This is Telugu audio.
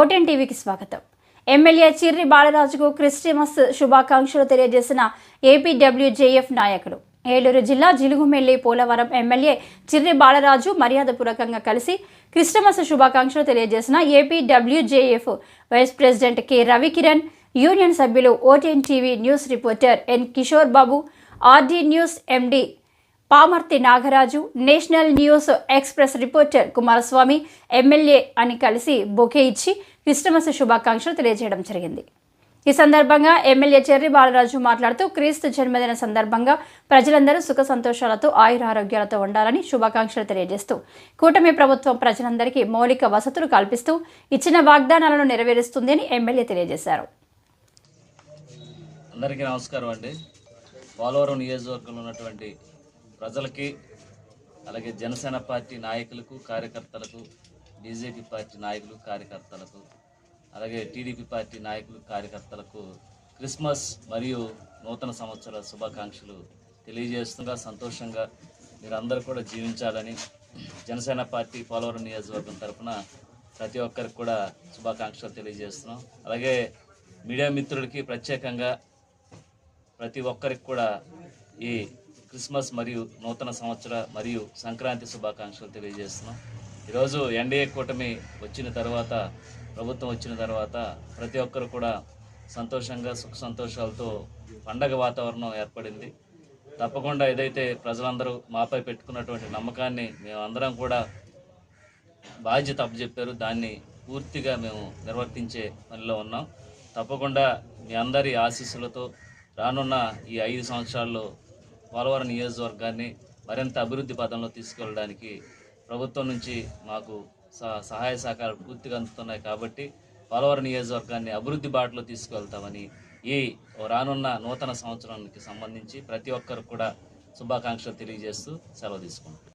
ఓటెన్ టీవీకి స్వాగతం. ఎమ్మెల్యే చిర్రి బాలరాజుకు క్రిస్టమస్ శుభాకాంక్షలు తెలియజేసిన ఏపీడబ్ల్యూజేఎఫ్ నాయకులు. ఏలూరు జిల్లా జిలుగుమెల్లి పోలవరం ఎమ్మెల్యే చిర్రి బాలరాజు మర్యాదపూర్వకంగా కలిసి క్రిస్టమస్ శుభాకాంక్షలు తెలియజేసిన APWJF vice president K Ravikiran union సభ్యులు OTN TV news reporter N Kishore Babu RD news MD Pamarthi Nagaraju national news express reporter Kumaraswamy MLA అని కలిసి బొకే ఇచ్చి క్రిస్టమస్ శుభాకాంక్షలు తెలియజేయడం జరిగింది. ఈ సందర్భంగా ఎమ్మెల్యే చెర్రి బాలరాజు మాట్లాడుతూ క్రీస్తు జన్మదిన సందర్భంగా ప్రజలందరూ సుఖ సంతోషాలతో ఆయురారోగ్యాలతో ఉండాలని శుభాకాంక్షలు తెలియజేస్తూ కూటమి ప్రభుత్వం ప్రజలందరికీ మౌలిక వసతులు కల్పిస్తూ ఇచ్చిన వాగ్దానాలను నెరవేరుస్తుంది అని ఎమ్మెల్యే తెలియజేశారు. అందరికీ నమస్కారం అండి. పోలవరం నియోజకవర్గంలో ఉన్నటువంటి ప్రజలకి అలాగే జనసేన పార్టీ నాయకులకు కార్యకర్తలకు బీజేపీ పార్టీ నాయకులు కార్యకర్తలకు అలాగే టీడీపీ పార్టీ నాయకులు కార్యకర్తలకు క్రిస్మస్ మరియు నూతన సంవత్సర శుభాకాంక్షలు తెలియజేస్తుండగా సంతోషంగా మీరందరూ కూడా జీవించాలని జనసేన పార్టీ పోలవరం నియోజకవర్గం తరఫున ప్రతి ఒక్కరికి కూడా శుభాకాంక్షలు తెలియజేస్తున్నాం. అలాగే మీడియా మిత్రులకి ప్రత్యేకంగా ప్రతి ఒక్కరికి కూడా ఈ క్రిస్మస్ మరియు నూతన సంవత్సర మరియు సంక్రాంతి శుభాకాంక్షలు తెలియజేస్తున్నాం. ఈరోజు ఎన్డీఏ కూటమి వచ్చిన తర్వాత ప్రభుత్వం వచ్చిన తర్వాత ప్రతి ఒక్కరు కూడా సంతోషంగా సుఖ సంతోషాలతో పండగ వాతావరణం ఏర్పడింది. తప్పకుండా ఏదైతే ప్రజలందరూ మాపై పెట్టుకున్నటువంటి నమ్మకాన్ని మేమందరం కూడా బాధ్యత అప్పచెప్పారు. దాన్ని పూర్తిగా మేము నిర్వర్తించే పనిలో ఉన్నాం. తప్పకుండా మీ అందరి ఆశీస్సులతో రానున్న ఈ ఐదు సంవత్సరాల్లో పోలవరం నియోజకవర్గాన్ని మరింత అభివృద్ధి పథంలో తీసుకెళ్ళడానికి ప్రభుత్వం నుంచి మాకు సహాయ సహకారాలు పూర్తిగా అందుతున్నాయి కాబట్టి పోలవరం నియోజకవర్గాన్ని అభివృద్ధి బాటలో తీసుకువెళ్తామని ఈ రానున్న నూతన సంవత్సరానికి సంబంధించి ప్రతి ఒక్కరు కూడా శుభాకాంక్షలు తెలియజేస్తూ సెలవు తీసుకుంటాం